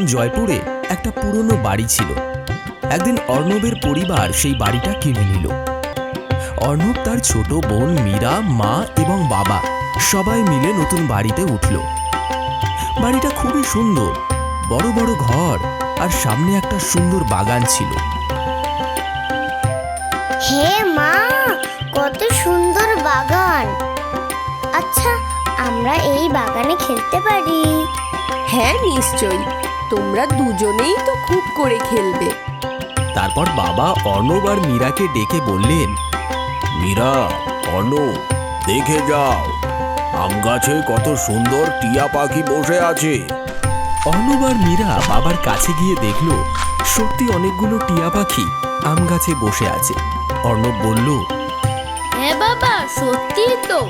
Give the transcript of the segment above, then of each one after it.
গ্রাম জয়পুরে একটা পুরনো বাড়ি ছিল। একদিন অর্ণবের পরিবার সেই বাড়িটা কিনে নিল। অর্ণব তার ছোট বোন মীরা মা এবং বাবা সবাই মিলে নতুন বাড়িতে উঠল। বাড়িটা খুবই সুন্দর বড় বড় ঘর আর সামনে একটা সুন্দর বাগান ছিল। হে মা কত সুন্দর বাগান। আচ্ছা আমরা এই বাগানে খেলতে পারি। হ্যাঁ নিশ্চয়ই। তোমরা দুজনেই তো খুব করে খেলবে। তারপর বাবা অর্ণব আর মীরাকে ডেকে বললেন মীরা অর্ণব দেখে যাও আম গাছে কত সুন্দর টিয়া পাখি বসে আছে। অর্ণব আর মীরা বাবার কাছে গিয়ে দেখল সত্যি অনেকগুলো টিয়া পাখি আম গাছে বসে আছে। অর্ণব বলল হ্যাঁ বাবা সত্যি তো।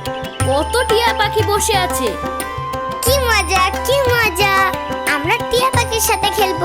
কত টিয়া পাখি বসে আছে। কি মজা কি মজা। আমরা টিয়া পাখির সাথে খেলব।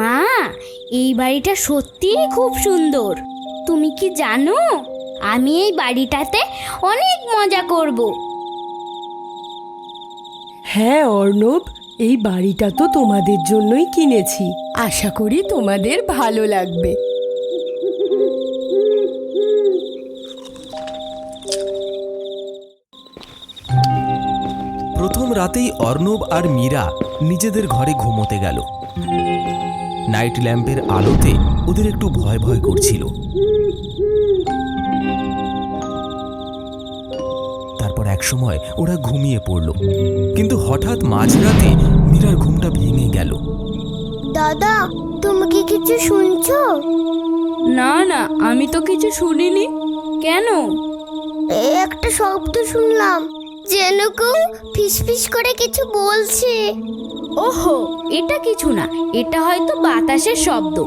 মা এই বাড়িটা সত্যিই খুব সুন্দর। তুমি কি জানো আমি এই বাড়িটাতে অনেক মজা করব। হ্যাঁ অর্ণব এই বাড়িটা তো তোমাদের জন্যই কিনেছি। আশা করি তোমাদের ভালো লাগবে। প্রথম রাতেই অর্ণব আর মীরা নিজেদের ঘরে ঘুমোতে গেল। নাইট ল্যাম্পের আলোতে ওদের একটু ভয় ভয় করছিল। তারপর এক সময় ওরা ঘুমিয়ে পড়ল। কিন্তু হঠাৎ মাঝরাতে মীরার ঘুমটা ভেঙে গেল। দাদা তুমি কি কিছু শুনছো? না না আমি তো কিছু শুনিনি। কেন? এ একটা শব্দ শুনলাম। যেন কেউ ফিসফিস করে কিছু বলছে। ওহো এটা কিছু না এটা হয়তো বাতাসের শব্দ।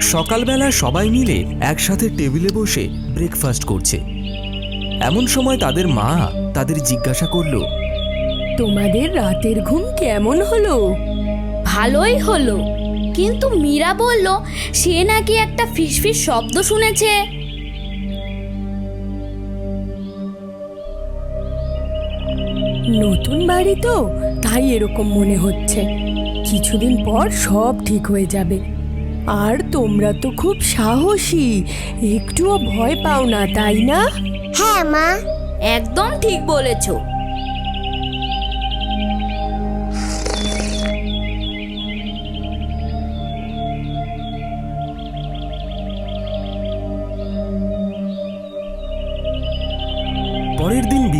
সকালবেলা সবাই মিলে একসাথে টেবিলে বসে ব্রেকফাস্ট করছে। এমন সময় তাদের মা তাদের জিজ্ঞাসা করল তোমাদের রাতের ঘুম কেমন হলো? ভালোই হলো। কিন্তু মীরা বলল সে নাকি একটা ফিসফিস শব্দ শুনেছে। নতুন বাড়ি তো তাই এরকম মনে হচ্ছে। কিছুদিন পর সব ঠিক হয়ে যাবে। আর তোমরা তো খুব সাহসী একটুও ভয় পাও না তাই না? হ্যাঁ মা। একদম ঠিক বলেছ।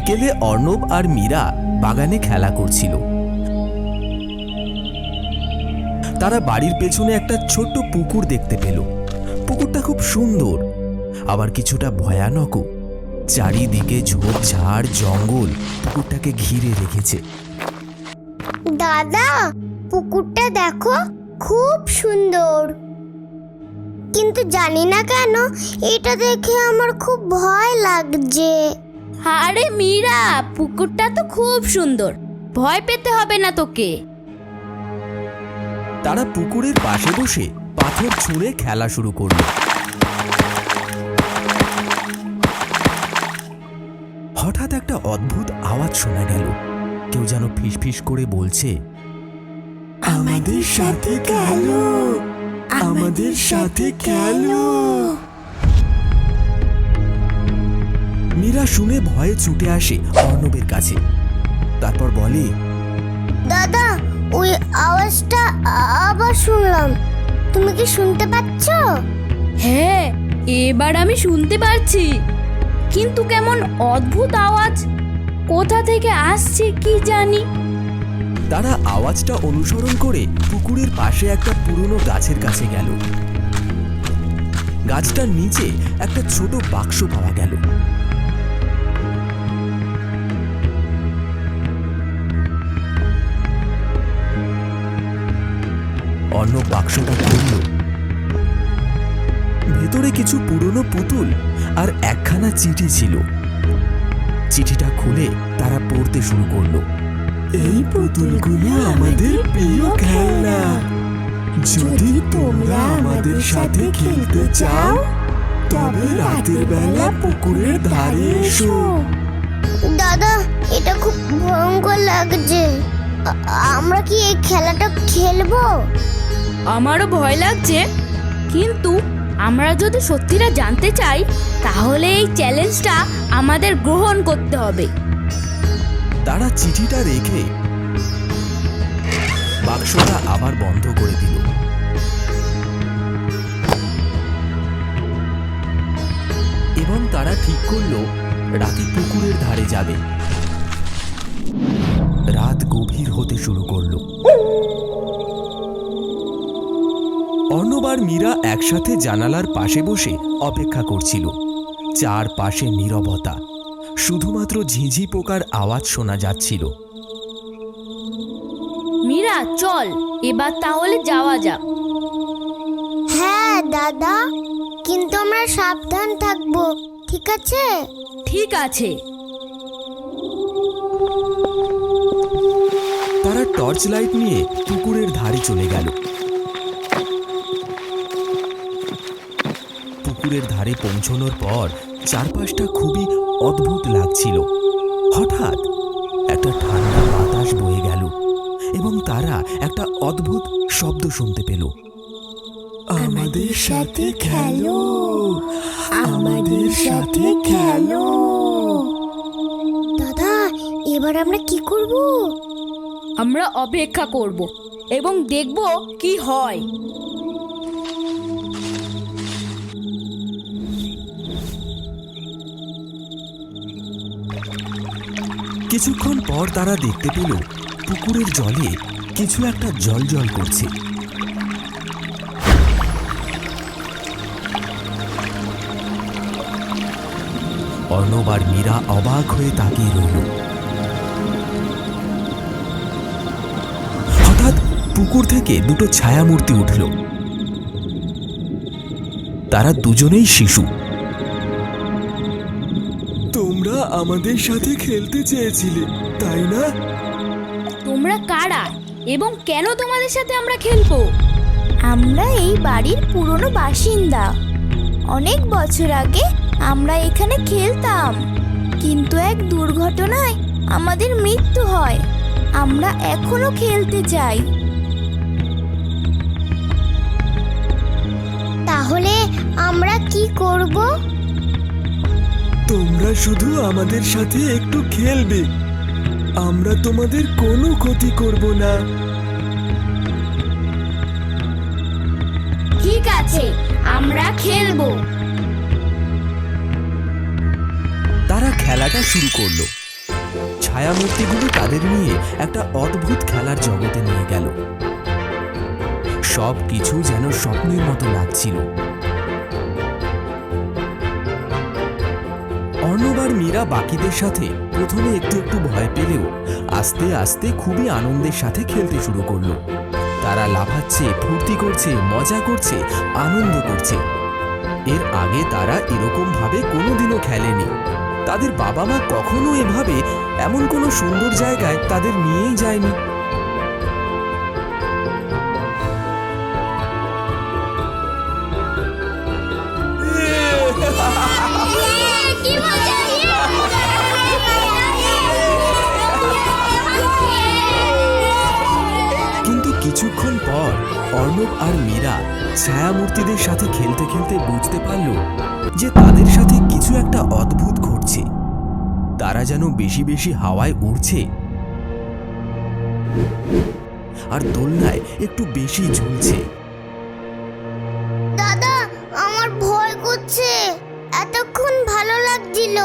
বিকেলে অর্ণব আর মীরা বাগানে খেলা করছিল। তারা বাড়ির পেছনে একটা ছোট্ট পুকুর দেখতে পেল। পুকুরটা খুব সুন্দর, আবার কিছুটা ভয়ানকও। চারিদিকে ঝোপঝাড় জঙ্গল পুকুরটাকে ঘিরে রেখেছে। দাদা, পুকুরটা দেখো খুব সুন্দর। কিন্তু জানি না কেন, এটা দেখে আমার খুব ভয় লাগছে। আরে মীরা পুকুরটা তো খুব সুন্দর। ভয় পেতে হবে না তোকে। তারা পুকুরের পাশে বসে পাথর ছুঁড়ে খেলা শুরু করল। হঠাৎ একটা অদ্ভুত আওয়াজ শোনা গেল। কেউ যেন ফিসফিস করে বলছে আমাদের সাথে খেলো আমাদের সাথে খেলো। মীরা শুনে ভয়ে ছুটে আসে অর্ণবের কাছে। তারপর বলে দাদা ওই আওয়াজটা আবার শুনলাম। তুমি কি শুনতে পাচ্ছ? হ্যাঁ এবার আমি শুনতে পারছি। কিন্তু কেমন অদ্ভুত আওয়াজ। কোথা থেকে আসছে কি জানি। তারা আওয়াজটা অনুসরণ করে পুকুরের পাশে একটা পুরনো গাছের কাছে গেল। গাছটার নিচে একটা ছোট বাক্স পাওয়া গেল। অর্ণব বাক্সটা খুলল। ভেতরে কিছু পুরনো পুতুল আর একখানা চিঠি ছিল। চিঠিটা খুলে তারা পড়তে শুরু করল। এই পুতুলগুলো আমাদের প্রিয় খেলনা। যদি তোমরা আমাদের সাথে খেলতে চাও, তবে রাতের বেলা পুকুরের ধারে এসো। দাদা, এটা খুব ভয়ঙ্কর লাগছে। আমরা কি এই খেলাটা খেলব? আমারও ভয় লাগছে। কিন্তু আমরা যদি সত্যিটা জানতে চাই, তাহলে এই চ্যালেঞ্জটা আমাদের গ্রহণ করতে হবে। তারা চিঠিটা রেখে বাক্সটা আবার বন্ধ করে দিল। এবং তারা ঠিক করল, রাতে পুকুরের ধারে যাবে। রাত গভীর হতে শুরু করল। অর্ণব আর মীরা একসাথে জানালার পাশে বসে অপেক্ষা করছিল। চারপাশে নীরবতা। শুধুমাত্র ঝিঝি পোকার আওয়াজ শোনা যাচ্ছিল। মীরা চল এবার তাহলে যাওয়া যাক। হ্যাঁ দাদা কিন্তু আমরা সাবধান থাকব ঠিক আছে? ঠিক আছে। তারা টর্চ লাইট নিয়ে পুকুরের ধারে চলে গেল। পুকুরের ধারে পৌঁছানোর পর চারপাশটা খুবই অদ্ভুত লাগছিল। হঠাৎ একটা ঠান্ডা বাতাস বয়ে গেল এবং তারা একটা অদ্ভুত শব্দ শুনতে পেল। আমাদের সাথে খেলো। আমাদের সাথে খেলো। দাদা এবার আমরা কি করব? আমরা অপেক্ষা করব এবং দেখব কি হয়। কিছুক্ষণ পর তারা দেখতে পেল পুকুরের জলে কিছু একটা জল জল করছে। অর্ণব আর মীরা অবাক হয়ে তাকিয়ে রইল। হঠাৎ পুকুর থেকে দুটো ছায়ামূর্তি উঠল। তারা দুজনেই শিশু। তোমরা আমাদের সাথে খেলতে চেয়েছিলে তাই না? তোমরা কারা এবং কেন তোমাদের সাথে আমরা খেলব? আমরা এই বাড়ির পুরনো বাসিন্দা। অনেক বছর আগে আমরা এখানে খেলতাম কিন্তু এক দুর্ঘটনায় আমাদের মৃত্যু হয়। আমরা এখনও খেলতে চাই। তাহলে আমরা কি করব? তোমরা শুধু আমাদের সাথে একটু খেলবে। আমরা তোমাদের কোনো ক্ষতি করব না। ঠিক আছে আমরা খেলব। তারা খেলাটা শুরু করল। ছায়ামূর্তিগুলো তাদের নিয়ে একটা অদ্ভুত খেলার জগতে নিয়ে গেল। সব কিছু যেন স্বপ্নের মতো লাগছিল। অর্ণব মীরা বাকিদের সাথে। প্রথমে একটু একটু ভয় পেলেও আস্তে আস্তে খুবই আনন্দের সাথে খেলতে শুরু করল। তারা লাফাচ্ছে, ফুর্তি করছে, মজা করছে, আনন্দ করছে। এর আগে তারা এরকম ভাবে কোনোদিনও খেলেনি। তাদের বাবা মা কখনো এভাবে এমন কোনো সুন্দর জায়গায় তাদের নিয়েই যায়নি। অর্ণব আর মীরা ছায়ামূর্তিদের সাথে খেলতে খেলতে বুঝতে পারল যে তাদের সাথে কিছু একটা অদ্ভুত ঘটছে। তারা যেন বেশি বেশি হাওয়ায় উড়ছে। আর দোলনায় একটু বেশি ঝুলছে। দাদা, আমার ভয় করছে। এতক্ষণ ভালো লাগছিল।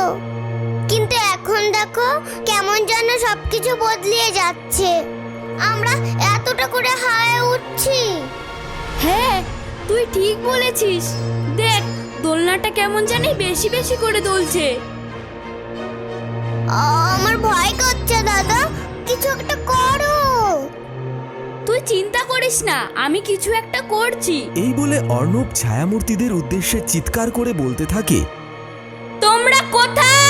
কিন্তু এখন দেখো কেমন যেন সবকিছু বদলিয়ে যাচ্ছে। এতটা করে হাওয়ায় উঠছি। হ্যাঁ তুই ঠিক বলেছিস। দেখ দোলনাটা কেমন জানি বেশি বেশি করে দুলছে। আমার ভয় করছে দাদা। কিছু একটা করো। তুই চিন্তা করিস না আমি কিছু একটা করছি। এই বলে অর্ণব ছায়ামূর্তিদের উদ্দেশ্যে চিৎকার করে বলতে থাকে। তোমরা কোথায়?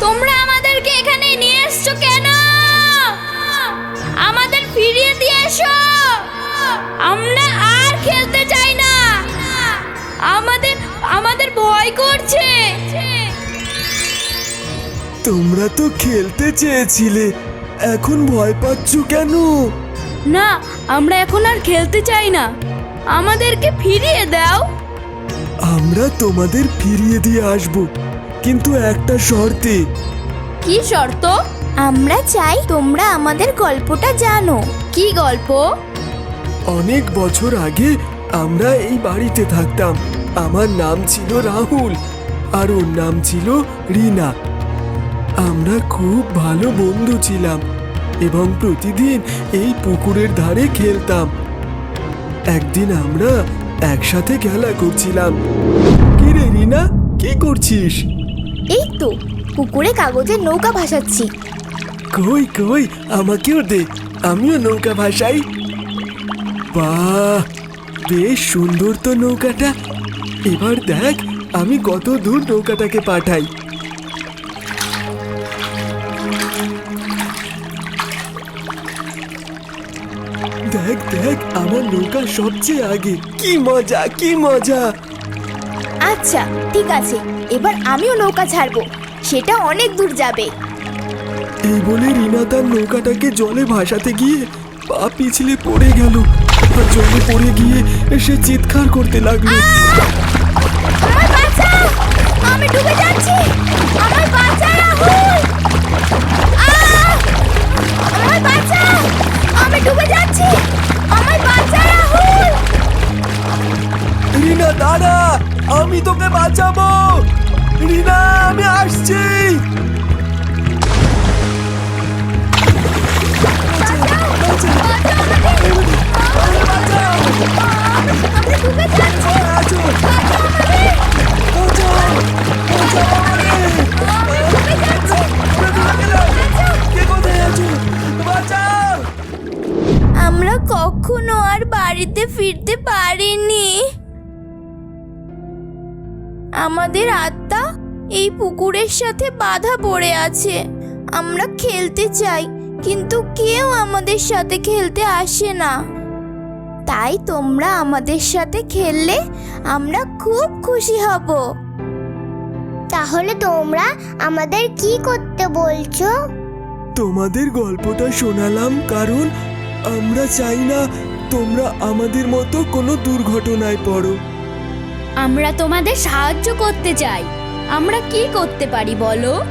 তোমরা আমাদেরকে এখানে নিয়ে এসছো কেন? ফিরিয়ে দিয়ে এসো। আমরা আর খেলতে চাই না। আমাদের আমাদের ভয় করছে। তোমরা তো খেলতে চেয়েছিলে এখন ভয় পাচ্ছ কেন? না আমরা এখন আর খেলতে চাই না। আমাদেরকে ফিরিয়ে দাও। আমরা তোমাদের ফিরিয়ে দিয়ে আসব কিন্তু একটা শর্তে। কি শর্ত? আমরা চাই তোমরা আমাদের গল্পটা জানো। কি গল্প? অনেক বছর আগে আমরা এই বাড়িতে থাকতাম। আমার নাম ছিল রাহুল আর ওর নাম ছিল রিনা। আমরা খুব ভালো বন্ধু ছিলাম এবং প্রতিদিন এই পুকুরের ধারে খেলতাম। একদিন আমরা একসাথে খেলা করছিলাম। কি রে রিনা কি করছিস? এই তো পুকুরে কাগজের নৌকা ভাসাচ্ছি। কই কই, আমাকেও দে। আমিও নৌকা ভাসাই। বাহ, বেশ সুন্দর তো নৌকাটা। এবার দেখ, আমি কত দূর নৌকাটাকে পাঠাই। দেখ দেখ, আমার নৌকা সবচেয়ে আগে। কি মজা কি মজা। আচ্ছা ঠিক আছে, এবার আমিও নৌকা ছাড়বো। সেটা অনেক দূর যাবে। এই বলে রিনা তার নৌকাটাকে জলে ভাসাতে গিয়ে পা পিছলে পড়ে গেল। আর জলে পড়ে গিয়ে সে চিৎকার করতে লাগল। আমি ডুবে কখনো আর বাড়িতে ফিরতে পারিনি। আমাদের আত্মা এই পুকুরের সাথে বাধা পড়ে আছে। আমরা খেলতে চাই কিন্তু কেউ আমাদের সাথে খেলতে আসে না। তাই তোমরা আমাদের সাথে খেললে আমরা খুব খুশি হব। তাহলে তোমরা আমাদের কি করতে বলছো? তোমাদের গল্পটা শোনালাম কারণ আমরা চাই না তোমরা আমাদের মতো কোনো দুর্ঘটনায় পড়ো। আমরা তোমাদের সাহায্য করতে চাই। আমরা কি করতে পারি বলো?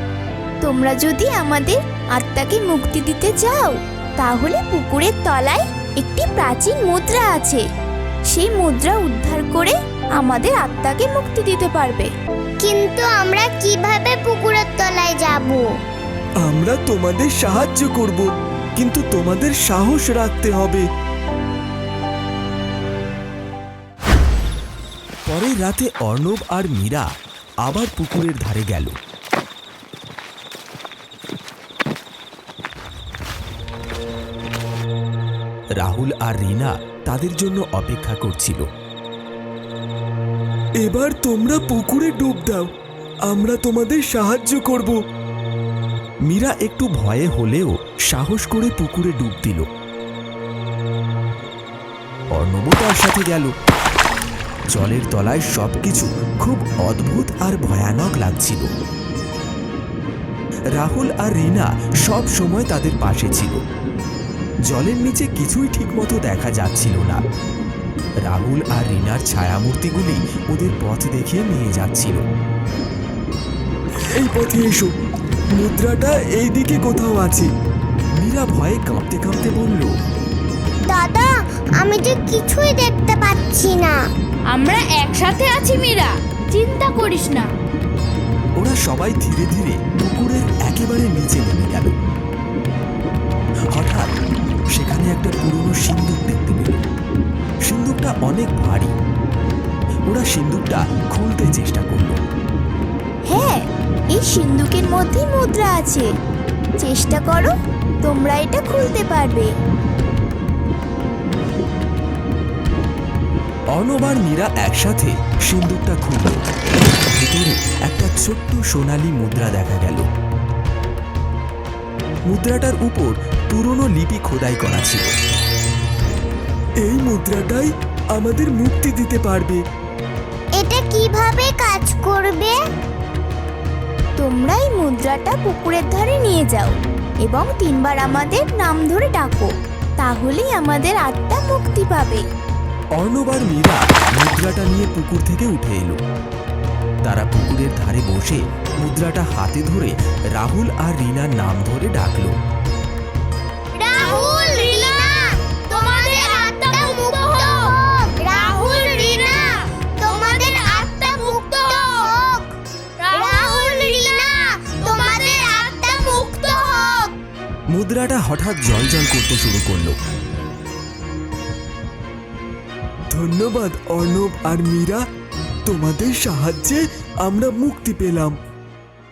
তোমরা যদি আমাদের আত্মাকে মুক্তি দিতে চাও তাহলে পুকুরের তলায় একটি প্রাচীন মুদ্রা আছে। সেই মুদ্রা উদ্ধার করে আমাদের আত্মাকে মুক্তি দিতে পারবে। কিন্তু আমরা কীভাবে পুকুরের তলায় যাব? আমরা তোমাদের সাহায্য করব। কিন্তু তোমাদের সাহস রাখতে হবে। পরের রাতে অর্ণব আর মীরা আবার পুকুরের ধারে গেল। রাহুল আর রিনা তাদের জন্য অপেক্ষা করছিল। এবার তোমরা পুকুরে ডুব দাও, আমরা তোমাদের সাহায্য করব। মীরা একটু ভয়ে হলেও সাহস করে পুকুরে ডুব দিল। অর্ণব তার সাথে গেল। জলের তলায় সবকিছু খুব অদ্ভুত আর ভয়ানক লাগছিল। রাহুল আর রিনা সব সময় তাদের পাশে ছিল। জলের নিচে কিছুই ঠিকমতো দেখা যাচ্ছিল না। রাহুল আর রিনার ছায়ামূর্তিগুলি ওদের পথ দেখিয়ে নিয়ে যাচ্ছিল। এই পথে এসো মুদ্রাটা এই দিকে কোথাও আছে। মীরা ভয়ে কাঁপতে কাঁপতে বলল দাদা আমি যে কিছুই দেখতে পাচ্ছি না। আমরা একসাথে আছি মীরা। চিন্তা করিস না। ওরা সবাই ধীরে ধীরে পুকুরের একেবারে নিচে নেমে গেল। হঠাৎ সেখানে একটা পুরনো সিন্দুক দেখতে পেল। সিন্দুকটা অনেক ভারী। ওরা সিন্দুকটা খুলতে চেষ্টা করল। হ্যাঁ এই সিন্ধুকের মধ্যেই মুদ্রা আছে। চেষ্টা করো তোমরা এটা খুলতে পারবে। অর্ণব আর মীরা একসাথে সিন্দুকটা খুলল। ভিতরে একটা ছোট্ট সোনালী মুদ্রা দেখা গেল। মুদ্রাটার উপর পুরনো লিপি খোদাই করা ছিল। এই মুদ্রাটাই আমাদের মুক্তি দিতে পারবে। এটা কীভাবে কাজ করবে? তোমরা এই মুদ্রাটা পুকুরের ধারে নিয়ে যাও এবং তিনবার আমাদের নাম ধরে ডাকো, তাহলেই আমাদের আত্মা মুক্তি পাবে। অর্ণব আর মীরা মুদ্রাটা নিয়ে পুকুর থেকে উঠে এলো। তারা পুকুরের ধারে বসে মুদ্রাটা হাতে ধরে রাহুল আর রিনার নাম ধরে ডাকলো। মুদ্রাটা হঠাৎ জলজল করতে শুরু করল। ধন্যবাদ অর্ণব আর মীরা। তোমাদের সাহায্যে আমরা মুক্তি পেলাম।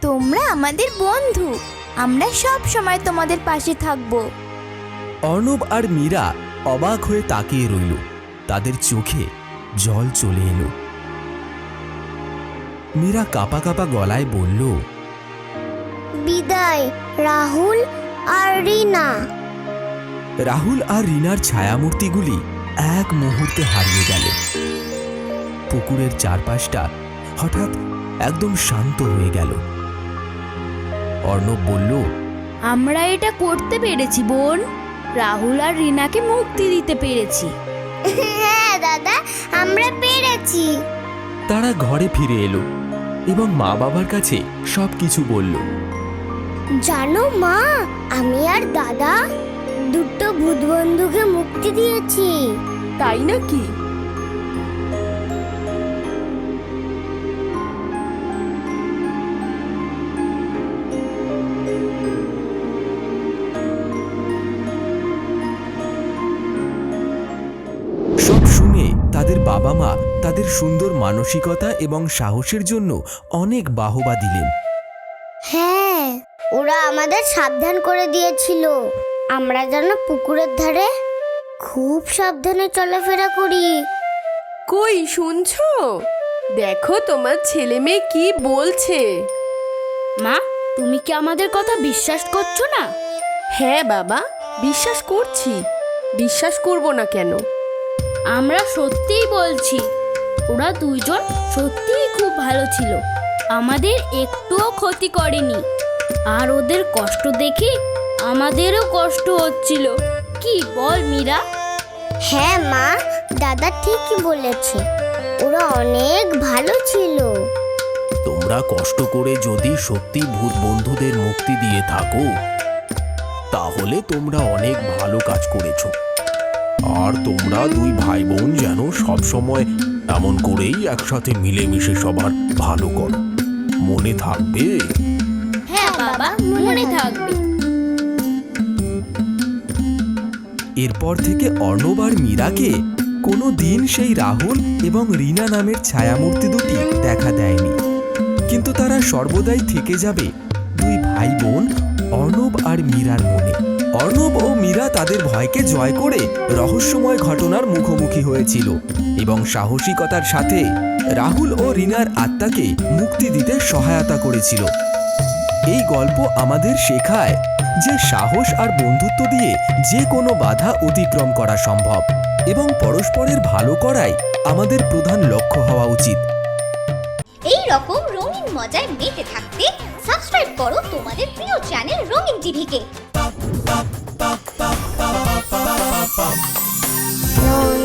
তোমরা আমাদের বন্ধু। আমরা সব সময় তোমাদের পাশে থাকব। অর্ণব আর মীরা অবাক হয়ে তাকিয়ে রইল। তাদের চোখে জল চলে এলো। মীরা কাপা কাপা গলায় বলল বিদায় রাহুল আর রিনা। রাহুল আর রিনার ছায়ামূর্তিগুলি এক মুহূর্তে হারিয়ে গেল। পুকুরের চারপাশটা হঠাৎ একদম শান্ত হয়ে গেল। অর্ণব বলল আমরা এটা করতে পেরেছি বোন। রাহুল আর রিনাকে মুক্তি দিতে পেরেছি। হ্যাঁ দাদা আমরা পেরেছি। তারা ঘরে ফিরে এলো এবং মা বাবার কাছে সব কিছু বলল। জানো মা আমি আর দাদা দুটো ভূত বন্ধুকে মুক্তি দিয়েছি। তাই নাকি? সব শুনে তাদের বাবা মা তাদের সুন্দর মানসিকতা এবং সাহসের জন্য অনেক বাহবা দিলেন। হ্যাঁ ওরা আমাদের সাবধান করে দিয়েছিল। আমরা যেন পুকুরের ধারে খুব সাবধানে চলাফেরা করি। কই শুনছো? দেখো তোমার ছেলে মেয়ে কি বলছে। মা তুমি কি আমাদের কথা বিশ্বাস করছ না? হ্যাঁ বাবা বিশ্বাস করছি। বিশ্বাস করব না কেন? আমরা সত্যিই বলছি ওরা দুইজন সত্যিই খুব ভালো ছিল। আমাদের একটুও ক্ষতি করেনি। আর ওদের কষ্ট দেখে আমাদেরও কষ্ট হচ্ছিল। কি বল মীরা? হ্যাঁ মা দাদা ঠিকই বলেছে। ওরা অনেক ভালো ছিল। তোমরা কষ্ট করে যদি সত্যি ভূত বন্ধুদের মুক্তি দিয়ে থাকো তাহলে তোমরা অনেক ভালো কাজ করেছ। আর তোমরা দুই ভাই বোন যেন সব সময় এমন করেই একসাথে মিলেমিশে সবার ভালো করো। মনে থাকবে মনে থাকবে। এরপর থেকে অর্ণব আর মীরাকে কোনো দিন সেই রাহুল এবং রিনা নামের ছায়ামূর্তি দুটি দেখা দেয়নি। কিন্তু তারা সর্বদাই থেকে যাবে দুই ভাই বোন অর্ণব আর মীরার মনে। অর্ণব ও মীরা তাদের ভয়কে জয় করে রহস্যময় ঘটনার মুখোমুখি হয়েছিল এবং সাহসিকতার সাথে রাহুল ও রিনার আত্মাকে মুক্তি দিতে সহায়তা করেছিল। এই গল্প আমাদের শেখায় যে সাহস আর বন্ধুত্ব দিয়ে যে কোনো বাধা অতিক্রম করা সম্ভব এবং পরস্পরের ভালো করাই আমাদের প্রধান লক্ষ্য হওয়া উচিত। এই রকম রঙিন মজায় মেতে থাকতে সাবস্ক্রাইব করো তোমাদের প্রিয় চ্যানেল রঙিন টিভিকে। রঙিন